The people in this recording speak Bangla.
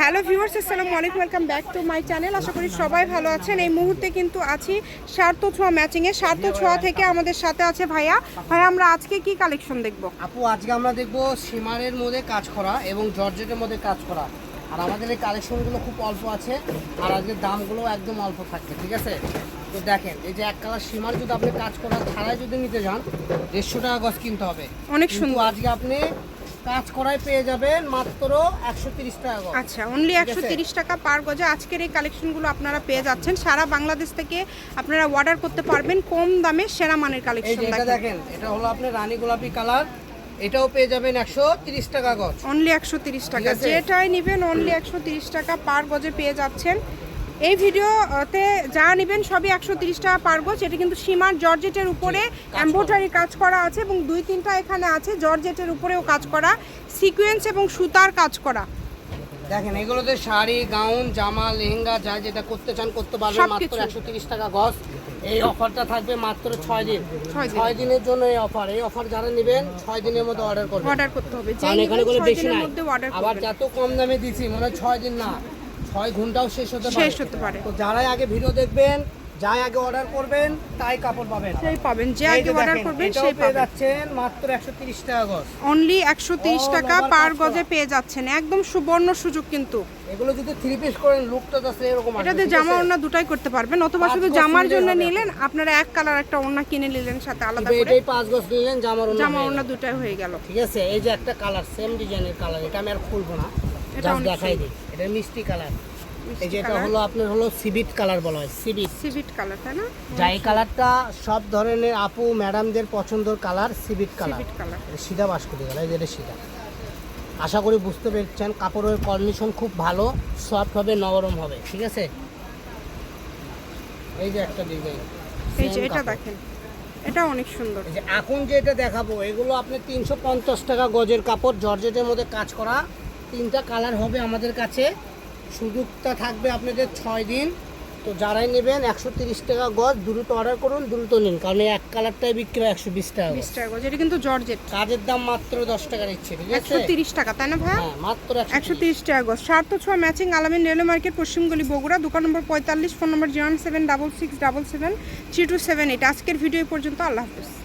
হ্যালো ভিউয়ার্স আসসালামু আলাইকুম welcome back to my channel. আশা করি সবাই ভালো আছেন। এই মুহূর্তে কিন্তু আছি সার্থ ছোঁয়া ম্যাচিংয়ে। সার্থ ছোঁয়া থেকে আমাদের সাথে আছে ভাইয়া। ভাইয়া আমরা আজকে কি কালেকশন দেখব? আপু আজকে আমরা দেখব সীমারের মধ্যে কাজ করা এবং জর্জেটের মধ্যে কাজ করা। আর আমাদের এই কালেকশনগুলো খুব অল্প আছে আর আজকের দামগুলো একদম অল্প থাকছে ঠিক আছে? তো দেখেন এই যে এক কালার সীমার যদি আপনি কাজ করা ছাড়াই যদি নিতে যান দেড়শো টাকা গজ কিনতে হবে। অনেক সুন্দর। আজকে আপনি কাজ করাই পেয়ে যাবেন মাত্র একশো তিরিশ টাকা আচ্ছা অনলি একশো তিরিশ টাকা পার গজে আজকের এই কালেকশনগুলো আপনারা পেয়ে যাচ্ছেন। সারা বাংলাদেশ থেকে আপনারা অর্ডার করতে পারবেন কম দামে সেরা মানের কালেকশন এটা দেখেন। এটা হলো আপনার রানী গোলাপি কালার। এটাও পেয়ে যাবেন একশো তিরিশ টাকা গজ। অনলি একশো তিরিশ টাকা। যেটাই নেবেন অনলি একশো তিরিশ টাকা পার গজে পেয়ে যাচ্ছেন। এই ভিডিওতে যা নেবেন সবই একশো তিরিশ টাকা পার গজ এটা কিন্তু সীমার জর্জেটের উপরে এম্ব্রয়ডারি কাজ করা আছে এবং দুই তিনটা এখানে আছে জর্জেটের উপরেও কাজ করা সিকোয়েন্স এবং সুতার কাজ করা। দেখেন এগুলোতে শাড়ি গাউন জামা লেহেঙ্গা যা যেটা করতে চান করতে পারবেন মাত্র একশো তিরিশ টাকা গজ এই অফারটা থাকবে মাত্র ছয় দিন। ছয় দিনের জন্য এই অফার। এই অফার যারা নেবেন ছয় দিনের মধ্যে অর্ডার করবেন। অর্ডার করতে হবে। কারণ এখানে বেশি নাই। আবার যত কম দামে দিছি মনে হয় ছয় দিন না। ছয় ঘন্টাও শেষ হতে পারে। শেষ হতে পারে। তো যারাই আগে ভিডিও দেখবেন যাই আগে অর্ডার করবেন তাই কাপড় পাবেন। সেই পাবেন। যে আগে অর্ডার করবেন সেই পেয়ে যাচ্ছেন মাত্র একশো তিরিশ টাকা গজ। অনলি একশো তিরিশ All টাকা পার গজে পেয়ে যাচ্ছেন। একদম সুবর্ণ সুযোগ কিন্তু। এগুলো যদি থ্রি পিস করেন লুকটা যাচ্ছে এরকম এটাতে জামা ওড়না দুটাই করতে পারবেন অথবা শুধু জামার জন্য নিলেন আপনারা এক কালার একটা ওড়না কিনে নিলেন সাথে আলাদা করে। এটাই পাঁচ গজ নিলেন জামার অন্য জামা ওড়না দুটাই হয়ে গেল। ঠিক আছে এই যে একটা কালার সেম ডিজাইনের কালার এটা আমি আর খুলবো না। জাস্ট দেখাই দিই। এটা মিষ্টি কালার। এই যে এটা হলো আপনার হলো সিবিট কালার বলা হয় সিভিট কালার তাই না? যা এই কালারটা সব ধরনের আপু ম্যাডামদের পছন্দের কালার সিবিট কালার। সিভিট কালার সিধা বাস করে গেল এই যে এটা সিধা। আশা করি বুঝতে পেরেছেন কাপড়ের কন্ডিশন খুব ভালো সফট হবে নরম হবে ঠিক আছে? এই যে একটা ডিজাইন এই যে এটা দেখেন এটা অনেক সুন্দর। এই যে এখন যেটা দেখাবো এগুলো আপনি তিনশো পঞ্চাশ টাকা গজের কাপড় জর্জেটের মধ্যে কাজ করা তিনটা কালার হবে আমাদের কাছে। সুযোগটা থাকবে আপনাদের ছয় দিন। তো যারাই নেবেন একশো তিরিশ টাকা গজ দ্রুত অর্ডার করুন দ্রুত নিন। কারণ এই এক কালারটাই বিক্রি হয় একশো বিশ টাকা বিশ টাকা গজ। এটা কিন্তু জর্জেট। কাজের দাম মাত্র দশ টাকা নিচ্ছে একশো তিরিশ টাকা তাই না ভাইয়া? হ্যাঁ মাত্র একশো একশো তিরিশ টাকা গজ। সার্থ ছোঁয়া ম্যাচিং আলামিন রেলওয়ে মার্কেট পশ্চিমগলি বগুড়া। দোকান নম্বর পঁয়তাল্লিশ phone number zero seven double six double seven three two seven eight. আজকের ভিডিও পর্যন্ত। আল্লাহ হাফিজ।